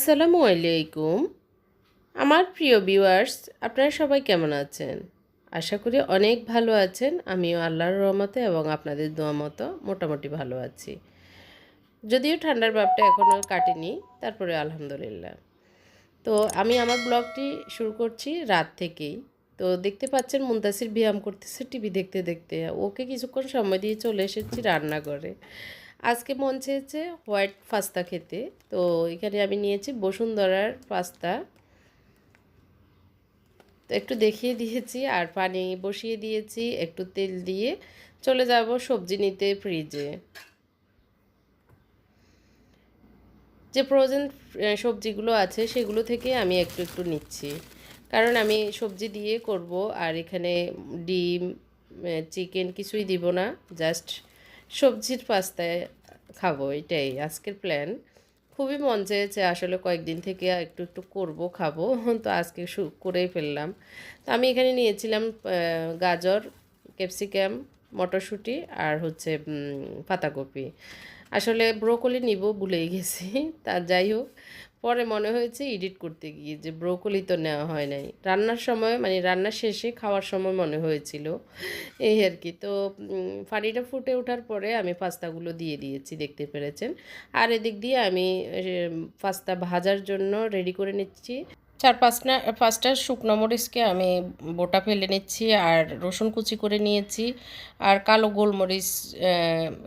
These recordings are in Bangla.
আসসালামু আলাইকুম। আমার প্রিয় ভিউয়ার্স আপনারা সবাই কেমন আছেন? আশা করি অনেক ভালো আছেন। আমিও আল্লাহর রহমতে এবং আপনাদের দোয়া মতো মোটামুটি ভালো আছি। যদিও ঠান্ডার ভাবটা এখনও কাটেনি, তারপরে আলহামদুলিল্লাহ। তো আমি আমার ব্লগটি শুরু করছি রাত থেকেই। তো দেখতে পাচ্ছেন মুন্তাসির ব্যায়াম করতেছে টিভি দেখতে দেখতে। ওকে কিছুক্ষণ সময় দিয়ে চলে এসেছি রান্নাঘরে। আজকে মন চেয়েছে হোয়াইট পাস্তা খেতে। তো এখানে আমি নিয়েছি বসুন্ধরার পাস্তা। তো একটু দেখিয়ে দিয়েছি আর পানি বসিয়ে দিয়েছি, একটু তেল দিয়ে। চলে যাব সবজি নিতে ফ্রিজে যে ফ্রোজেন সবজিগুলো আছে সেগুলো থেকে আমি একটু একটু নিচ্ছি। কারণ আমি সবজি দিয়ে করব আর এখানে ডিম চিকেন কিছুই দিব না জাস্ট সবজির পাস্তায় খাব, এটাই আজকের প্ল্যান খুবই মন চেয়েছে আসলে কয়েকদিন থেকে একটু একটু করব, খাব, তো আজকে করেই ফেললাম। তো আমি এখানে নিয়েছিলাম গাজর, ক্যাপসিকাম, মটরশুঁটি আর হচ্ছে পাতাকপি। আসলে ব্রোকলি নিব ভুলেই গেছি, তা যাই হোক। পরে মনে হয়েছে এডিট করতে গিয়ে যে ব্রোকলি তো নেওয়া হয় নাই। রান্নার সময় মানে রান্না শেষে খাওয়ার সময় মনে হয়েছিল। এই আর কি। তো পানিটা ফুটে ওঠার পরে আমি পাস্তাগুলো দিয়ে দিয়েছি, দেখতে পেরেছেন। আর এদিক দিয়ে আমি পাস্তা ভাজার জন্য রেডি করে নিচ্ছি। চার পাঁচটা পাঁচটা শুকনো মরিচকে আমি বোটা ফেলে নিচ্ছি আর রসুন কুচি করে নিয়েছি। আর কালো গোলমরিচ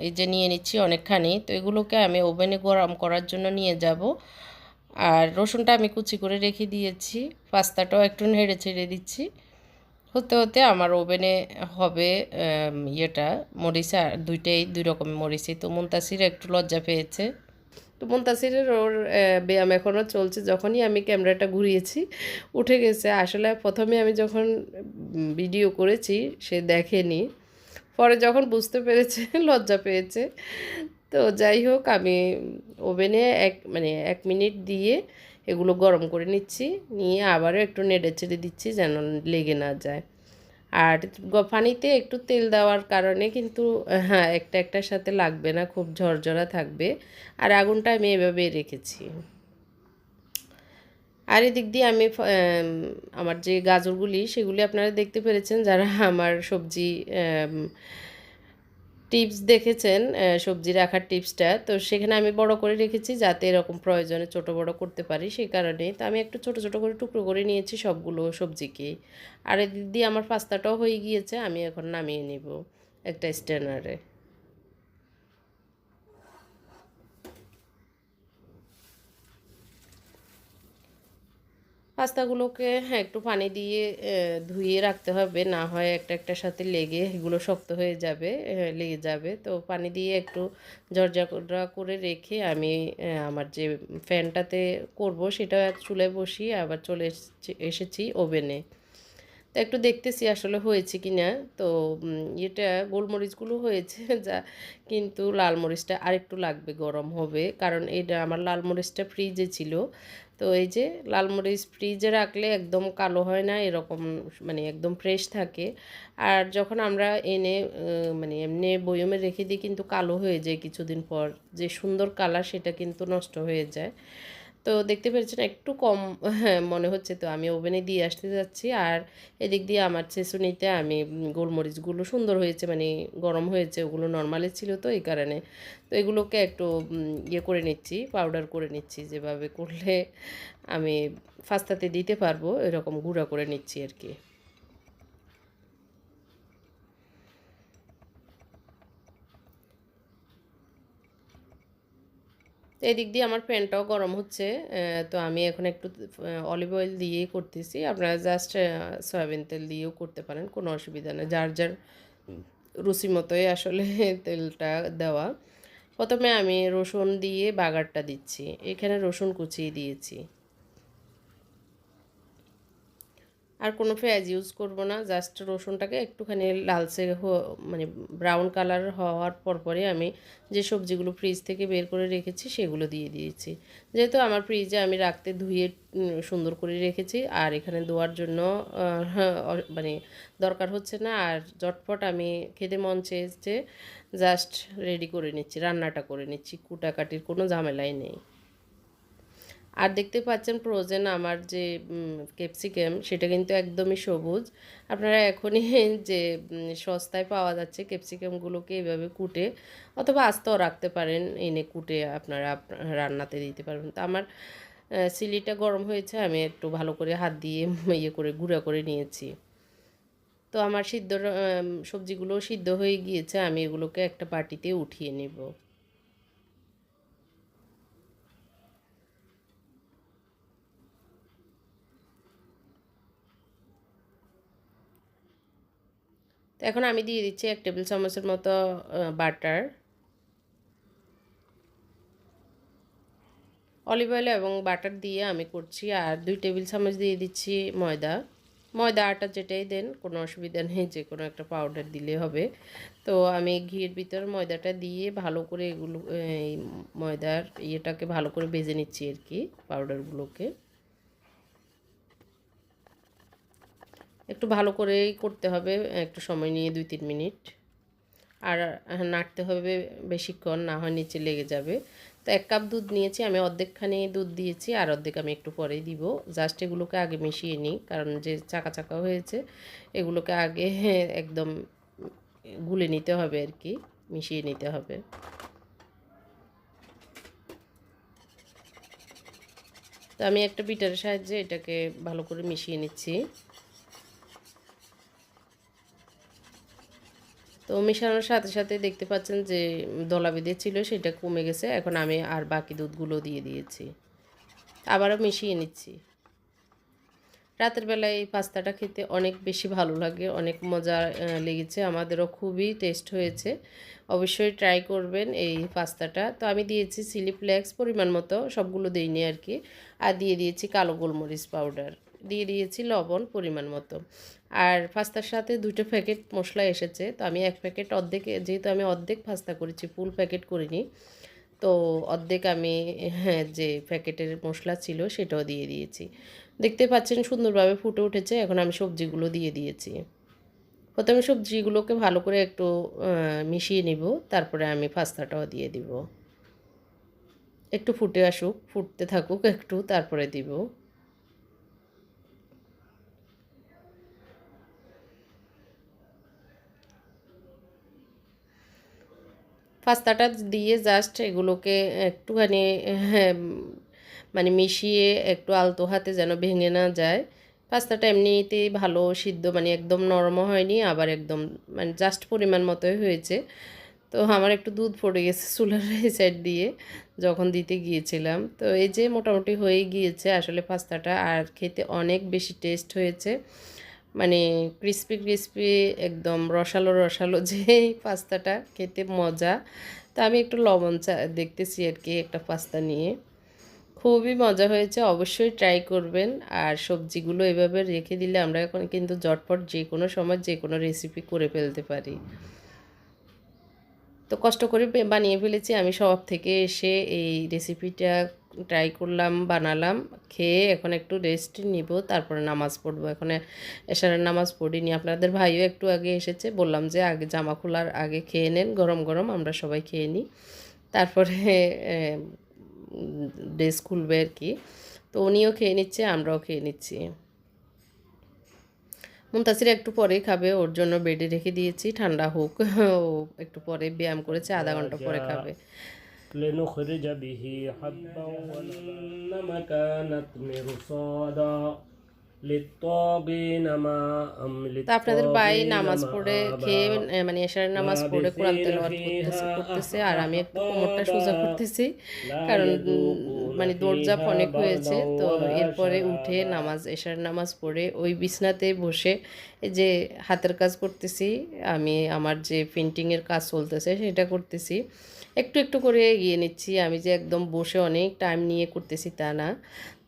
এই যে নিয়ে নিচ্ছি অনেকখানি। তো এগুলোকে আমি ওভেনে গরম করার জন্য নিয়ে যাব। আর রসুনটা আমি কুচি করে রেখে দিয়েছি, পাস্তাটাও একটু নেড়ে ছেড়ে দিচ্ছি। হতে হতে আমার ওভেনে হবে ইয়েটা, মরিচা দুইটাই, দুই রকমের মরিচই। তো মুন্তাসির একটু লজ্জা পেয়েছে। তো মুন্তাসিরের ওর ব্যায়াম এখনও চলছে। যখনই আমি ক্যামেরাটা ঘুরিয়েছি, উঠে গেছে। আসলে প্রথমে আমি যখন ভিডিও করেছি, সে দেখেনি। পরে যখন বুঝতে পেরেছে, লজ্জা পেয়েছে। তো যাই হোক, আমি ওভেনে এক মানে এক মিনিট দিয়ে এগুলো গরম করে নিচ্ছি, নিয়ে আবারও একটু নেড়ে ছেড়ে দিচ্ছি যেন লেগে না যায়। আর পানিতে একটু তেল দেওয়ার কারণে কিন্তু হ্যাঁ একটা একটার সাথে লাগবে না, খুব ঝরঝরা থাকবে। আর আগুনটা আমি এভাবেই রেখেছি। আর এদিক দিয়ে আমি আমার যে গাজরগুলি, সেগুলি আপনারা দেখতে পেরেছেন, যারা আমার সবজি টিপস দেখেছেন সবজি রাখার টিপসটা। তো সেখানে আমি বড় করে রেখেছি যাতে এরকম প্রয়োজনে ছোট বড় করতে পারি, সেই কারণে তো আমি একটু ছোট ছোট করে টুকরো করে নিয়েছি সবগুলো সবজিকে। আর দিয়ে আমার পাস্তাটাও হয়ে গিয়েছে, আমি এখন নামিয়ে নিব একটা স্ট্যান্ডারে পাস্তাগুলোকে হ্যাঁ একটু পানি দিয়ে ধুয়ে রাখতে হবে। না হয় একটা একটার সাথে লেগে এগুলো শক্ত হয়ে যাবে লেগে যাবে। তো পানি দিয়ে একটু জর্জা করে রেখে আমি আমার যে ফ্যানটাতে করব সেটা চুলে বসিয়ে আবার চলে এসেছি ওভেনে। তো একটু দেখতেছি আসলে হয়েছে কি না। তো এটা গোলমরিচগুলো হয়েছে, যা কিন্তু লাল মরিচটা আরেকটু লাগবে, গরম হবে। কারণ এটা, আমার লাল মরিচটা ফ্রিজে ছিল। তো এই যে লাল মরিচ ফ্রিজে রাখলে একদম কালো হয় না, এরকম মানে একদম ফ্রেশ থাকে। আর যখন আমরা এনে মানে এমনি বয়মে রেখে দিই কিন্তু কালো হয়ে যায় কিছুদিন পর, যে সুন্দর কালার সেটা কিন্তু নষ্ট হয়ে যায়। তো দেখতে পেরেছেন একটু কম হ্যাঁ মনে হচ্ছে। তো আমি ওভেনে দিয়ে আসতে যাচ্ছি। আর এদিক দিয়ে আমার চেসুনিতে আমি গোলমরিচগুলো সুন্দর হয়েছে মানে গরম হয়েছে, ওগুলো নর্মালি ছিল তো এই কারণে। তো এগুলোকে একটু ইয়ে করে নিচ্ছি, পাউডার করে নিচ্ছি, যেভাবে করলে আমি ফাস্তাতে দিতে পারব, এরকম গুঁড়া করে নিচ্ছি আর কি। তো এদিক দিয়ে আমার প্যানটাও গরম হচ্ছে তো আমি এখন একটু অলিভ অয়েল দিয়েই করতেছি। আপনারা জাস্ট সয়াবিন তেল দিয়েও করতে পারেন কোনো অসুবিধা নেই। যার যার রুচি মতোই আসলে তেলটা দেওয়া। প্রথমে আমি রসুন দিয়ে বাগারটা দিচ্ছি। এখানে রসুন কুচিয়ে দিয়েছি। আর কোনো পেঁয়াজ ইউজ করব না জাস্ট রসুনটাকে একটুখানি লালচে মানে ব্রাউন কালার হওয়ার পরপরে আমি যে সবজিগুলো ফ্রিজ থেকে বের করে রেখেছি সেগুলো দিয়ে দিয়েছি। যেহেতু আমার ফ্রিজে আমি রাখতে ধুয়ে সুন্দর করে রেখেছি, আর এখানে দেওয়ার জন্য মানে দরকার হচ্ছে না, আর জটপট আমি খেতে মন চেয়েছে জাস্ট রেডি করে নিচ্ছি, রান্নাটা করে নিচ্ছি, কুটাকাটির কোনো ঝামেলাই নেই। আর দেখতে পাচ্ছেন ফ্রোজেন আমার যে ক্যাপসিকাম সেটা কিন্তু একদমই সবুজ। আপনারা এখনই যে সস্তায় পাওয়া যাচ্ছে ক্যাপসিকামগুলোকে এভাবে কুটে, অথবা আস্তেও রাখতে পারেন, এনে কুটে আপনারা রান্নাতে দিতে পারবেন। তো আমার সিলিটা গরম হয়েছে, আমি একটু ভালো করে হাত দিয়ে ইয়ে করে, গুঁড়া করে নিয়েছি। তো আমার সিদ্ধ সবজিগুলো সিদ্ধ হয়ে গিয়েছে, আমি এগুলোকে একটা বাটিতে উঠিয়ে নেব। তো এখন আমি দিয়ে দিচ্ছি এক টেবিল চামচের মতো বাটার। অলিভ অয়েল এবং বাটার দিয়ে আমি করছি, আর দুই টেবিল চামচ দিয়ে দিচ্ছি ময়দা। ময়দা আটা যেটাই দেন, কোনো অসুবিধা নেই, যে কোনো একটা পাউডার দিলে হবে। তো আমি ঘিয়ের ভিতর ময়দাটা দিয়ে ভালো করে এগুলো, এই ময়দার ইয়েটাকে ভালো করে ভেজে নিচ্ছি আর কি পাউডারগুলোকে একটু ভালো করেই করতে হবে, একটু সময় নিয়ে দুই তিন মিনিট। আর নাড়তে হবে বেশিক্ষণ, না হয় নিচে লেগে যাবে। তো এক কাপ দুধ নিয়েছি, আমি অর্ধেকখানি দুধ দিয়েছি, আর অর্ধেক আমি একটু পরেই দিব। জাস্ট এগুলোকে আগে মিশিয়ে নিই, কারণ যে চাকা চাকা হয়েছে, এগুলোকে আগে একদম গুলে নিতে হবে আর কি, মিশিয়ে নিতে হবে। তো আমি একটা বিটারের সাহায্যে এটাকে ভালো করে মিশিয়ে নিচ্ছি। তো মেশানোর সাথে সাথে দেখতে পাচ্ছেন যে দলা বেঁধে ছিল সেটা কমে গেছে। এখন আমি আর বাকি দুধগুলো দিয়ে দিয়েছি। আবারও মিশিয়ে নিচ্ছি। রাতের বেলায় এই পাস্তাটা খেতে অনেক বেশি ভালো লাগে, অনেক মজা লেগেছে, আমাদেরও খুবই টেস্ট হয়েছে। অবশ্যই ট্রাই করবেন এই পাস্তাটা। তো আমি দিয়েছি চিলি ফ্লেক্স, পরিমাণ মতো সবগুলো দিইনি আর কি। আর দিয়ে দিয়েছি কালো গোলমরিচ পাউডার। দিয়ে দিয়েছি লবণ পরিমাণ মতো। আর পাস্তার সাথে দুটো প্যাকেট মশলা এসেছে। তো আমি এক প্যাকেট অর্ধেক, যেহেতু আমি অর্ধেক পাস্তা করেছি, ফুল প্যাকেট করিনি, তো অর্ধেক আমি হ্যাঁ যে প্যাকেটের মশলা ছিল সেটাও দিয়ে দিয়েছি। দেখতে পাচ্ছেন সুন্দরভাবে ফুটে উঠেছে। এখন আমি সবজিগুলো দিয়ে দিয়েছি। প্রথমে সবজিগুলোকে ভালো করে একটু মিশিয়ে নিব। তারপরে আমি পাস্তাটাও দিয়ে দিব। একটু ফুটে আসুক, ফুটতে থাকুক একটু, তারপরে দিব। পাস্তাটা দিয়ে জাস্ট এগুলোকে একটুখানি হ্যাঁ, মানে মিশিয়ে একটু আলতো হাতে যেন ভেঙে না যায়। পাস্তাটা এমনিতেই ভালো সিদ্ধ মানে একদম নরমও হয়নি আবার একদম মানে জাস্ট পরিমাণ মতোই হয়েছে। তো আমার একটু দুধ পড়ে গেছে চুলার এই সাইড দিয়ে যখন দিতে গিয়েছিলাম। তো এই যে মোটামুটি হয়ে গিয়েছে আসলে পাস্তাটা আর খেতে অনেক বেশি টেস্ট হয়েছে। মানে ক্রিস্পি ক্রিস্পি একদম রসালো রসালো যে পাস্তাটা খেতে মজা। তা আমি একটু লবণ চা, দেখতেছি আর কি একটা পাস্তা নিয়ে। খুবই মজা হয়েছে, অবশ্যই ট্রাই করবেন। আর সবজিগুলো এভাবে রেখে দিলে আমরা এখন কিন্তু ঝটপট যে কোনো সময় যে কোনো রেসিপি করে ফেলতে পারি। তো কষ্ট করে বানিয়ে ফেলেছি। আমি সব থেকে এসে এই রেসিপিটা ট্রাই করলাম বানালাম খেয়ে এখন একটু রেস্ট নিব তারপরে নামাজ পড়ব। এখন এশারের নামাজ পড়িনি। আপনাদের ভাইও একটু আগে এসেছে বললাম যে আগে জামা খোলার আগে খেয়ে নেন গরম গরম আমরা সবাই খেয়ে নিই। তারপরে ড্রেস খুলবে আর কি। তো উনিও খেয়ে নিচ্ছে আমরাও খেয়ে নিচ্ছি। মুমতাসির একটু পরেই খাবে ওর জন্য বেডে রেখে দিয়েছি ঠান্ডা হোক। ও একটু পরে ব্যায়াম করেছে আধা ঘণ্টা পরে খাবে। لنخرج به حبا والنم كانت مرصادا আপনাদের পায়ে নামাজ পড়ে খেয়ে মানে এশার নামাজ পড়ে কোরআন তেলাওয়াত করতেছে করতেছে আর আমি একটু কোমরটা সোজা করতেছি কারণ মানে দরজা অনেক হয়েছে তো এরপরে উঠে নামাজ এশার নামাজ পড়ে ওই বিছনাতে বসে যে হাতের কাজ করতেছি আমি আমার যে পেন্টিংয়ের কাজ চলতেছে সেটা করতেছি। একটু একটু করে এগিয়ে নিচ্ছি আমি যে একদম বসে অনেক টাইম নিয়ে করতেছি তা না।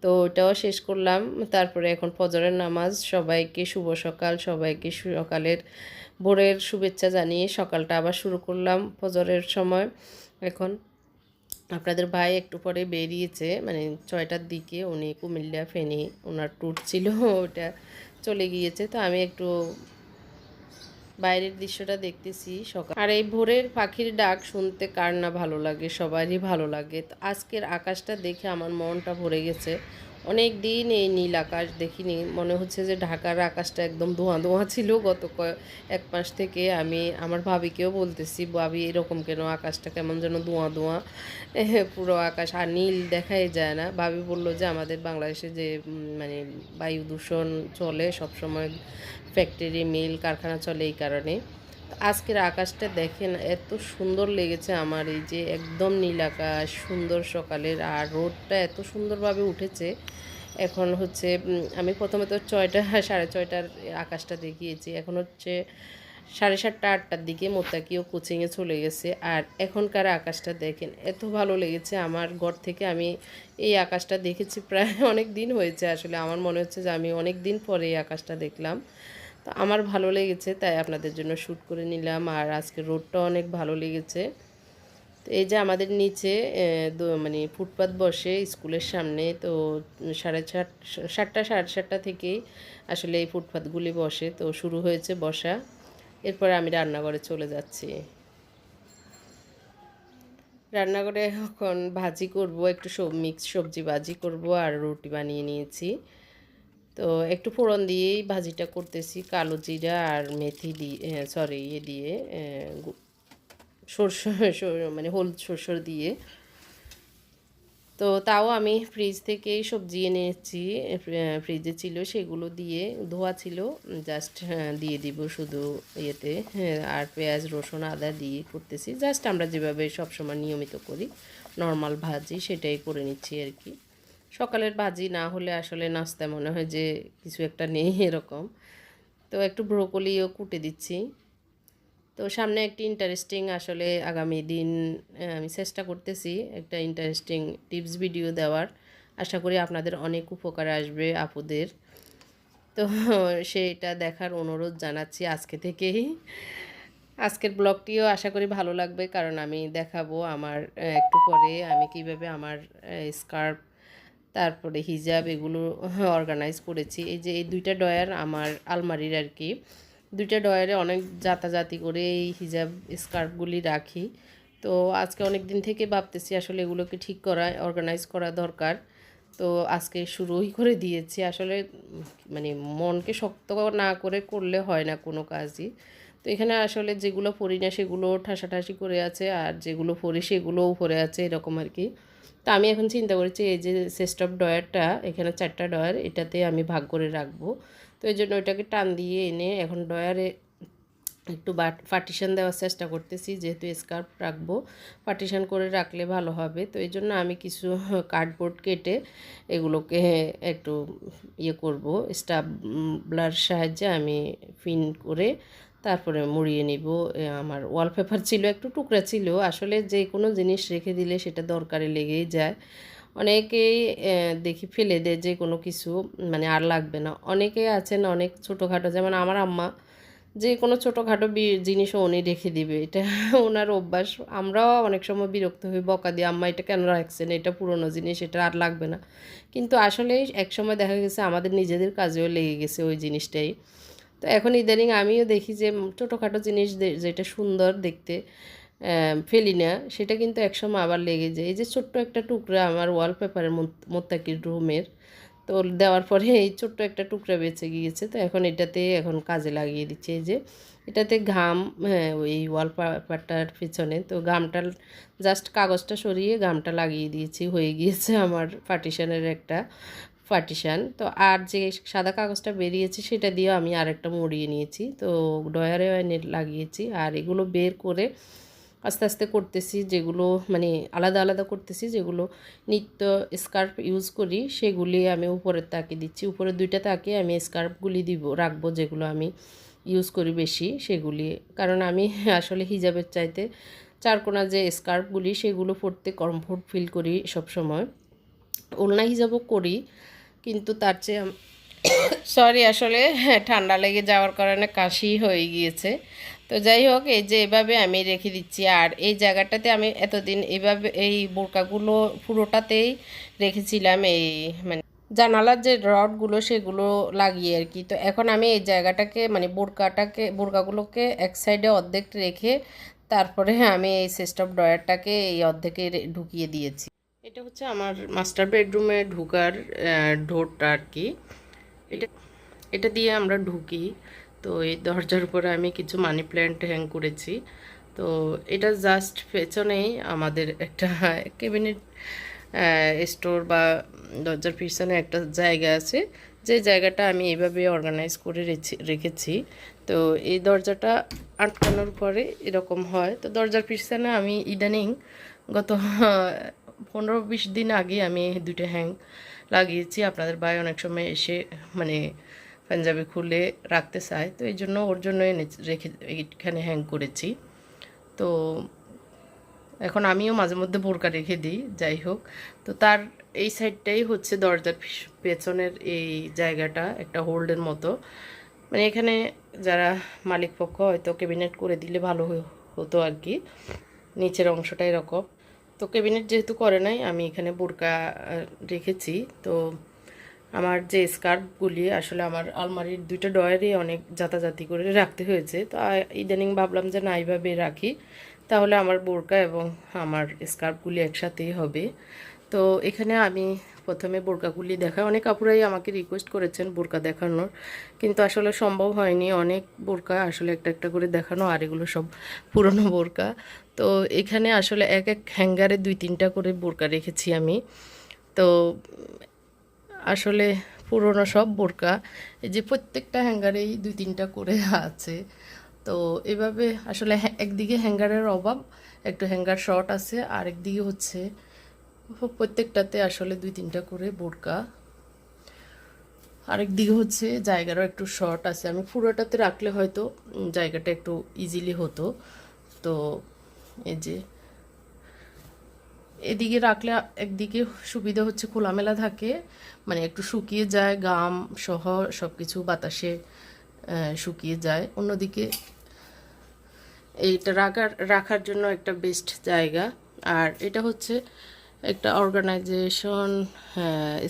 তো ওটাও শেষ করলাম। তারপরে এখন ফজরের নামাজ। সবাইকে শুভ সকাল, সবাইকে সকালের ভোরের শুভেচ্ছা জানিয়ে সকালটা আবার শুরু করলাম ফজরের সময়। এখন আপনাদের ভাই একটু পরে বেরিয়েছে মানে ছয়টার দিকে। উনি কুমিল্লা ফেনি ওনার ট্যুর ছিল, ওটা চলে গিয়েছে। তো আমি একটু বাইরের দৃশ্যটা দেখতেছি সকাল আর এই ভোরের পাখির ডাক শুনতে কার না ভালো লাগে? সবারই ভালো লাগে। আজকের আকাশটা দেখে আমার মনটা ভরে গেছে। অনেক দিন এই নীল আকাশ দেখিনি। মনে হচ্ছে যে ঢাকার আকাশটা একদম ধোঁয়া ধোঁয়া ছিল। গত এক মাস থেকে আমি আমার ভাবিকেও বলতেছি, ভাবি, এরকম কেন আকাশটা কেমন যেন ধোঁয়া ধোঁয়া? পুরো আকাশ আর নীল দেখাই যায় না। ভাবি বলল যে, আমাদের বাংলাদেশে যে মানে বায়ু দূষণ চলে সবসময় ফ্যাক্টরি, মিল, কারখানা চলে এই কারণে। আজকের আকাশটা দেখেন, এত সুন্দর লেগেছে আমার। এই যে একদম নীল আকাশ, সুন্দর সকালের, আর রোদটা এত সুন্দরভাবে উঠেছে। এখন হচ্ছে আমি প্রথমে তো ছয়টা, সাড়ে ছয়টার আকাশটা দেখিয়েছি। এখন হচ্ছে সাড়ে সাতটা, আটটার দিকে মোত্তাকিও কোচিংয়ে চলে গেছে। আর এখনকার আকাশটা দেখেন, এত ভালো লেগেছে আমার ঘর থেকে। আমি এই আকাশটা দেখেছি প্রায় অনেক দিন হয়েছে। আসলে আমার মনে হচ্ছে যে আমি অনেক দিন পরে এই আকাশটা দেখলাম। তো আমার ভালো লেগেছে, তাই আপনাদের জন্য শ্যুট করে নিলাম। আর আজকে রোডটা অনেক ভালো লেগেছে। তো এই যে আমাদের নিচে মানে ফুটপাত বসে স্কুলের সামনে, তো সাড়ে চার, সাতটা, সাড়ে সাতটা থেকেই আসলে এই ফুটপাতগুলি বসে। তো শুরু হয়েছে বসা। এরপরে আমি রান্নাঘরে চলে যাচ্ছি। রান্নাঘরে এখন ভাজি করব, একটু সব, মিক্স সবজি ভাজি করব, আর রুটি বানিয়ে নিয়েছি। তো একটু ফোড়ন দিয়েই ভাজিটা করতেছি, কালো জিরা আর মেথি দিয়ে সরি ইয়ে দিয়ে সরষ মানে হলুদ সরষর দিয়ে। তো তাও আমি ফ্রিজ থেকেই সবজি এনেছি ফ্রি- ফ্রিজে ছিল সেগুলো দিয়ে, ধোয়া ছিল, জাস্ট দিয়ে দিব শুধু ইয়েতে আর পেঁয়াজ, রসুন, আদা দিয়ে করতেছি। জাস্ট আমরা যেভাবে সবসময় নিয়মিত করি, নর্মাল ভাজি সেটাই করে নিচ্ছি আর কি। সকালের ভাজি না হলে আসলে নাস্তা মনে হয় যে কিছু একটা নেই এরকম। তো একটু ব্রোকলিও কুটে দিচ্ছি। তো সামনে একটি ইন্টারেস্টিং আসলে আগামী দিন আমি চেষ্টা করতেছি একটা ইন্টারেস্টিং টিপস ভিডিও দেওয়ার। আশা করি আপনাদের অনেক উপকার আসবে আপুদের। তো সেটা দেখার অনুরোধ জানাচ্ছি আজকে থেকেই। আজকের ব্লগটিও আশা করি ভালো লাগবে কারণ আমি দেখাবো আমার একটু পরে আমি কীভাবে আমার স্কার্ফ তারপরে হিজাব এগুলো অর্গানাইজ করেছি। এই যে এই দুইটা ডয়ার আমার আলমারির আর কি, দুইটা ডয়ারে অনেক জাতাজাতি করে এই হিজাব স্কার্ফগুলি রাখি। তো আজকে অনেক দিন থেকে ভাবতেছি আসলে এগুলোকে ঠিক করা অর্গানাইজ করা দরকার। তো আজকে শুরুই করে দিয়েছি। আসলে মানে মনকে শক্ত না করে করলে হয় না কোনো কাজই। তো এখানে আসলে যেগুলো পড়ি না সেগুলো ঠাসাঠাসি করে আছে, আর যেগুলো পড়ি সেগুলোও পড়ে আছে, এরকম আর কি। তো আমি এখন চিন্তা করেছি, এই যে সেস্ট অফ ডয়ারটা এখানে চারটা ডয়ার এটাতে আমি ভাগ করে রাখব। তো এই জন্য ওইটাকে টান দিয়ে এনে এখন ডয়ারে একটু বাট পার্টিশান দেওয়ার চেষ্টা করতেছি, যেহেতু স্কার্ফ রাখব। পার্টিশান করে রাখলে ভালো হবে। তো এই জন্য আমি কিছু কার্ডবোর্ড কেটে এগুলোকে একটু ইয়ে করব। স্টাবলার সাহায্যে আমি ফিন করে তারপরে মুড়িয়ে নিব। আমার ওয়ালপেপার ছিল, একটু টুকরা ছিল। আসলে যে কোনো জিনিস রেখে দিলে সেটা দরকারে লেগেই যায়। অনেকেই দেখি ফেলে দেয় যে কোনো কিছু মানে আর লাগবে না। অনেকে আছেন অনেক ছোটোখাটো, যেমন আমার আম্মা, যে কোনো ছোটোখাটো বি- জিনিসও উনি রেখে দিবে। এটা ওনার অভ্যাস। আমরাও অনেক সময় বিরক্ত হই, বকা দিই আম্মা, এটা কেন রাখছেন? এটা পুরনো জিনিস, এটা আর লাগবে না। কিন্তু আসলে এক সময় দেখা গেছে, আমাদের নিজেদের কাজেও লেগে গেছে ওই জিনিসটাই। তো এখন ইদানিং আমিও দেখি যে ছোটোখাটো জিনিস যেটা সুন্দর দেখতে ফেলি না, সেটা কিন্তু একসময় আবার লেগে যায়। এই যে ছোট্ট একটা টুকরা আমার ওয়ালপেপারের মোত্তাকির রুমের, তো দেওয়ার পরে এই ছোট্ট একটা টুকরা বেঁচে গিয়েছে, তো এখন এটাতে এখন কাজে লাগিয়ে দিচ্ছে। এই যে এটাতে ঘাম হ্যাঁ ওই ওয়ালপেপারটার পিছনে, তো ঘামটা জাস্ট কাগজটা সরিয়ে ঘামটা লাগিয়ে দিয়েছি। হয়ে গিয়েছে আমার পার্টিশনের একটা পার্টিশান তো আর যে সাদা কাগজটা বেরিয়েছে সেটা দিয়ে আমি আরেকটা মুড়িয়ে নিয়েছি। তো ডয়ারে এনে লাগিয়েছি আর এগুলো বের করে আস্তে আস্তে করতেছি যেগুলো মানে আলাদা আলাদা করতেছি যেগুলো নিত্য স্কার্ফ ইউজ করি সেগুলি আমি উপরের তাকে দিচ্ছি। উপরের দুইটা তাকে আমি স্কার্ফগুলি দিব, রাখব যেগুলো আমি ইউজ করি বেশি সেগুলি। কারণ আমি আসলে হিজাবের চাইতে চারকোনা যে স্কার্ফগুলি সেগুলো পরতে কমফোর্ট ফিল করি সব সময় ওলনা হিসাবও করি কিন্তু তার চেয়ে সরি আসলে হ্যাঁ, ঠান্ডা লেগে যাওয়ার কারণে কাশি হয়ে গিয়েছে। তো যাই হোক এই যে এভাবে আমি রেখে দিচ্ছি আর এই জায়গাটাতে আমি এতদিন এভাবে এই বোরকাগুলো পুরোটাতেই রেখেছিলাম এই মানে জানালার যে রডগুলো সেগুলো লাগিয়ে আর কি। তো এখন আমি এই জায়গাটাকে মানে বোরকাটাকে বোরকাগুলোকে এক সাইডে অর্ধেক রেখে তারপরে আমি এই সিস্টেম ড্রয়ারটাকে এই অর্ধেকে ঢুকিয়ে দিয়েছি। এটা হচ্ছে আমার মাস্টার বেডরুমে ঢুকার ডোরটা আর কি এটা এটা দিয়ে আমরা ঢুকি। তো এই দরজার উপরে আমি কিছু মানি প্ল্যান্ট হ্যাং করেছি। তো এটা জাস্ট পেছনেই আমাদের একটা ক্যাবিনেট স্টোর বা দরজার পিছনে একটা জায়গা আছে। যে জায়গাটা আমি এইভাবে অর্গানাইজ করে রেখেছি। তো এই দরজাটা আটকানোর পরে এরকম হয়। তো দরজার পিছনে আমি ইদানিং গত পনেরো বিশ দিন আগে আমি দুটো হ্যাং লাগিয়েছি। আপনাদের ভাই অনেক সময় এসে মানে পাঞ্জাবি খুলে রাখতে চায়, তো এই জন্য ওর জন্য রেখে, এইখানে হ্যাং করেছি। তো এখন আমিও মাঝে মধ্যে বোরকা রেখে দিই, যাই হোক। তো তার এই সাইডটাই হচ্ছে দরজার পিছ- পেছনের এই জায়গাটা, একটা হোল্ডের মতো। মানে এখানে যারা মালিক পক্ষ হয়তো ক্যাবিনেট করে দিলে ভালো হতো আর কি। নিচের অংশটা এরকম। তো কেবিনেট যেহেতু করে নাই, আমি এখানে বোরকা রেখেছি। তো আমার যে স্কার্ফগুলি আসলে আমার আলমারির দুইটা ডয়ারে অনেক যাতাযাতি করে রাখতে হয়েছে। তো ইদানিং ভাবলাম যে না, এইভাবে রাখি। তাহলে আমার বোরকা এবং আমার স্কার্ফগুলি একসাথেই হবে। তো এখানে আমি প্রথমে বোরকাগুলি দেখা অনেক আপুরাই আমাকে রিকোয়েস্ট করেছেন বোরকা দেখানোর। কিন্তু আসলে সম্ভব হয়নি। অনেক বোরকা আসলে একটা একটা করে দেখানো, আর এগুলো সব পুরনো বোরকা। তো এখানে আসলে এক এক হ্যাঙ্গারে দুই তিনটা করে বোরকা রেখেছি আমি। তো আসলে পুরনো সব বোরকা, এই যে প্রত্যেকটা হ্যাঙ্গারেই দুই তিনটা করে আছে। তো এভাবে আসলে একদিকে হ্যাঙ্গারের অভাব, একটু হ্যাঙ্গার শর্ট আছে আর একদিকে হচ্ছে প্রত্যেকটাতে আসলে দুই তিনটা করে বোরকা। আরেকদিকে হচ্ছে জায়গারও একটু শর্ট আছে। আমি পুরোটাতে রাখলে হয়তো জায়গাটা একটু ইজিলি হতো। তো এই যে, এদিকে রাখলে একদিকে সুবিধা হচ্ছে খোলামেলা থাকে। মানে একটু শুকিয়ে যায়, গাম সহ সব কিছু বাতাসে শুকিয়ে যায়। অন্যদিকে এইটা রাখার রাখার জন্য একটা বেস্ট জায়গা। আর এটা হচ্ছে একটা অর্গানাইজেশন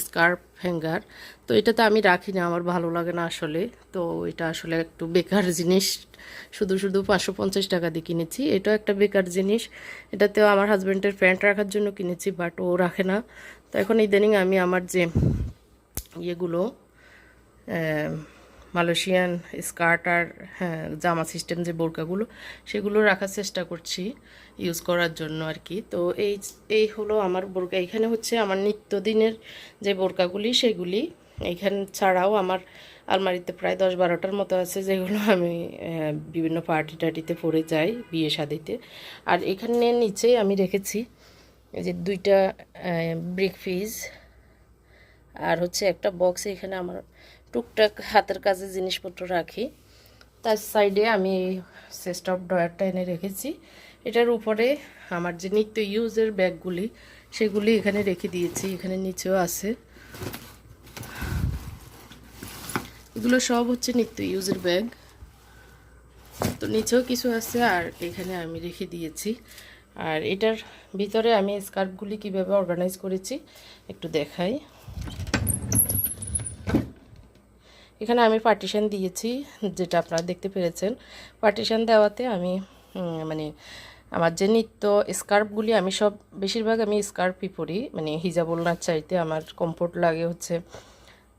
স্কার্ফ হ্যাঙ্গার তো এটাতে আমি রাখি না আমার ভালো লাগে না আসলে। তো এটা আসলে একটু বেকার জিনিস। শুধু শুধু পাঁচশো পঞ্চাশ টাকা দিয়ে কিনেছি। এটাও একটা বেকার জিনিস। এটাতেও আমার হাজব্যান্ডের প্যান্ট রাখার জন্য কিনেছি বাট ও রাখে না। তো এখন ইদানিং আমি আমার যে ইয়েগুলো মালয়েশিয়ান স্কার্ট আর হ্যাঁ জামা সিস্টেম যে বোরকাগুলো, সেগুলো রাখার চেষ্টা করছি ইউজ করার জন্য আর কি তো এই এই হলো আমার বোরকা। এখানে হচ্ছে আমার নিত্যদিনের যে বোরকাগুলি, সেগুলি এইখান ছাড়াও আমার আলমারিতে প্রায় দশ বারোটার মতো আছে, যেগুলো আমি বিভিন্ন পার্টি টার্টিতে পরে যাই বিয়ে শাদিতে আর এখানে নিচে আমি রেখেছি যে দুইটা ব্রিক ফিজ আর হচ্ছে একটা বক্স এখানে আমার টুকটাক হাতের কাজে জিনিসপত্র রাখি। তার সাইডে আমি সেস্ট অফ ড্রয়ারটা এনে রেখেছি। এটার উপরে আমার যে নিত্য ইউজের ব্যাগগুলি, সেগুলি এখানে রেখে দিয়েছি। এখানে নিচেও আছে। এগুলো সব হচ্ছে নিত্য ইউজের ব্যাগ। তো নিচেও কিছু আছে আর এখানে আমি রেখে দিয়েছি। আর এটার ভিতরে আমি স্কার্ফগুলি কীভাবে অর্গানাইজ করেছি, একটু দেখাই। এখানে আমি পার্টিশন দিয়েছি, যেটা আপনারা দেখতে পেরেছেন। পার্টিশান দেওয়াতে আমি মানে আমার যে নিত্য স্কার্ফগুলি আমি সব, বেশিরভাগ আমি স্কার্ফই পরি। মানে হিজাবুল না চাইতে আমার কমফোর্ট লাগে হচ্ছে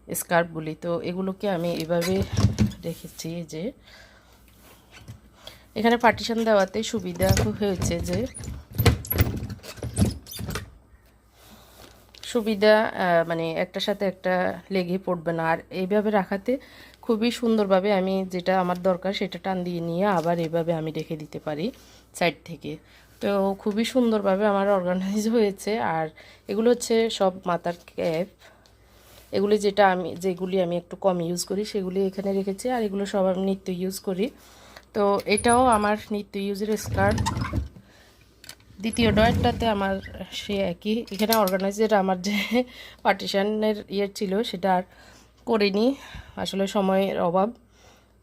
স্কার্ফগুলি তো এগুলোকে আমি এভাবে রেখেছি যে, এখানে পার্টিশান দেওয়াতে সুবিধা হয়েছে যে সুবিধা মানে একটার সাথে একটা লেগে পড়বে না। আর এইভাবে রাখাতে খুবই সুন্দরভাবে আমি যেটা আমার দরকার সেটা টান দিয়ে নিয়ে আবার এইভাবে আমি রেখে দিতে পারি সাইড থেকে। তো খুবই সুন্দরভাবে আমার অর্গানাইজ হয়েছে। আর এগুলো হচ্ছে সব মাথার ক্যাপ এগুলি যেটা আমি, যেগুলি আমি একটু কম ইউজ করি সেগুলি এখানে রেখেছি। আর এগুলো সব আমি নিত্য ইউজ করি। তো এটাও আমার নিত্য ইউজের স্কার্ট দ্বিতীয় ডয়েরটাতে আমার সে একই। এখানে অর্গানাইজের আমার যে পার্টিশানের ইয়ে ছিল সেটা আর করিনি। আসলে সময়ের অভাব।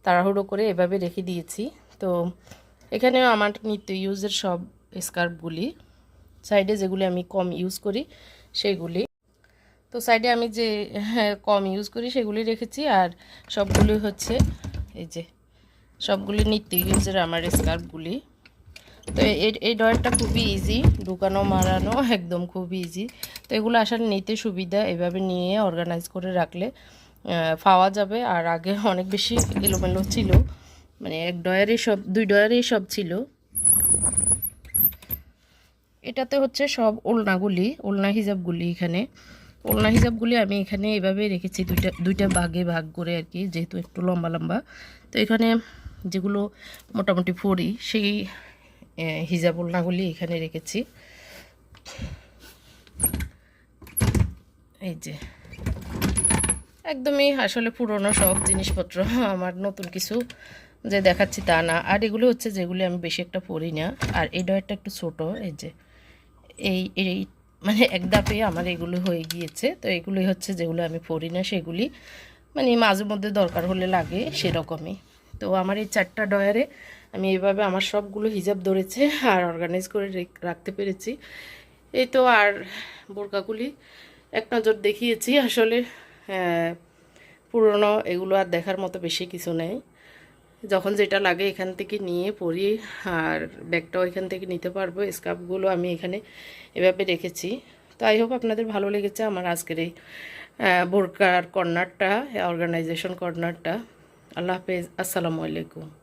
তাড়াহুড়ো করে এভাবে রেখে দিয়েছি। তো এখানেও আমার নিত্য ইউজের সব স্কার্ফগুলি সাইডে যেগুলি আমি কম ইউজ করি, সেগুলি। তো সাইডে আমি যে কম ইউজ করি, সেগুলি রেখেছি। আর সবগুলি হচ্ছে, এই যে, সবগুলি নিত্য ইউজের আমার স্কার্ফগুলি তো এই ডয়ারটা খুবই ইজি ঢুকানো, মারানো একদম খুবই ইজি তো এগুলো আসলে নিতে সুবিধা, এভাবে নিয়ে অর্গানাইজ করে রাখলে পাওয়া যাবে। আর আগে অনেক বেশি এলোমেলো ছিল। মানে এক ডয়ারে সব, দুই ডয়ারে সব ছিল। এটাতে হচ্ছে সব ওলনাগুলি, ওলনা হিজাবগুলি এখানে। ওলনা হিজাবগুলি আমি এখানে এভাবে রেখেছি, দুইটা দুইটা ভাগে ভাগ করে আর কি, যেহেতু একটু লম্বা লম্বা। তো এখানে যেগুলো মোটামুটি পরি সেই আহ, হিজাব ওলনাগুলি এখানে রেখেছি। এই যে। একদমই আসলে পুরনো সব জিনিসপত্র আমার নতুন কিছু যে দেখাচ্ছি তা না। আর এগুলো হচ্ছে যেগুলি আমি বেশি একটা পড়ি না। আর এই ডয়ারটা একটু ছোট এই যে। এই এই মানে এক ধাপে আমার এগুলো হয়ে গিয়েছে। তো এগুলোই হচ্ছে যেগুলো আমি পড়ি না সেগুলি মানে মাঝে মধ্যে দরকার হলে লাগে সেরকমই। তো আমার এই চারটা ডয়ারে আমি এভাবে আমার সবগুলো হিজাব ধরেছে আর অর্গানাইজ করে রেখ- রাখতে পেরেছি। এই তো আর বোরকাগুলি এক নজর দেখিয়েছি। আসলে পুরনো এগুলো আর দেখার মতো বেশি কিছু নেই। যখন যেটা লাগে এখান থেকে নিয়ে পরি আর ব্যাগটাও এখান থেকে নিতে পারব। স্কার্ফগুলো আমি এখানে এভাবে রেখেছি। তো আই হোপ আপনাদের ভালো লেগেছে আমার আজকের এই বোরকার কর্নারটা অর্গানাইজেশন কর্নারটা। আল্লাহ হাফেজ। আসসালামু আলাইকুম।